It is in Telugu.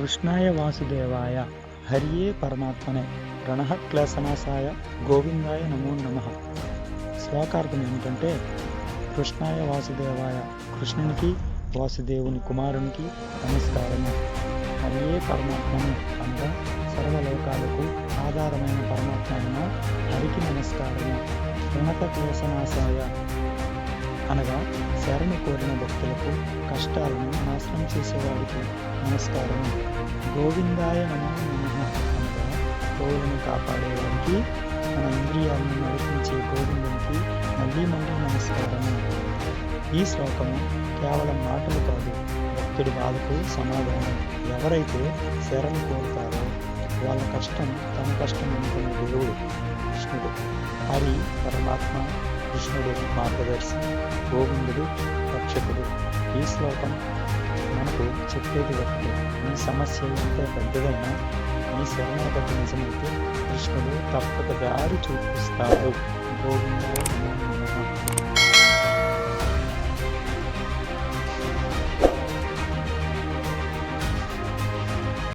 కృష్ణాయ వాసుదేవాయ. హరియే పరమాత్మనే. ప్రణః క్లేశనాశాయ. గోవిందాయ నమో నమ. శ్లోకార్థం ఏమిటంటే కృష్ణాయ వాసుదేవాయ. కృష్ణునికి వాసుదేవుని కుమారునికి నమస్కారము. హరియే పరమాత్మను అనగా సర్వలోకాలకు ఆధారమైన పరమాత్మ అయిన హరికి నమస్కారము. ప్రణత క్లేశనాశాయ. అనగా శరణు కోరిన భక్తులకు కష్టాలను నాశనం చేసేవాడికి నమస్కారం. గోవిందాయ నమో నమః అనగా గోవులను కాపాడేవాడికి మన ఇంద్రియాలను నడిపించే గోవిందునికి మళ్ళీ మళ్ళీ నమస్కారము ఈ శ్లోకము కేవలం మాటలు కాదు భక్తుడి బాధకు సమాధానం. ఎవరైతే శరణు కోరుతారో వాళ్ళ కష్టం తన కష్టం అనుకున్న దేవుడు కృష్ణుడు హరి పరమాత్మ కృష్ణుడు మార్గదర్శి గోవిందుడు రక్షకుడు ఈ శ్లోకం మనకు చెప్పేది ఒకటి. మీ సమస్య ఎంత పెద్దదైనా ఈ శరణాగతి నిజమైతే కృష్ణుడు తప్పక దారి చూపిస్తాడు. గోవిందుడు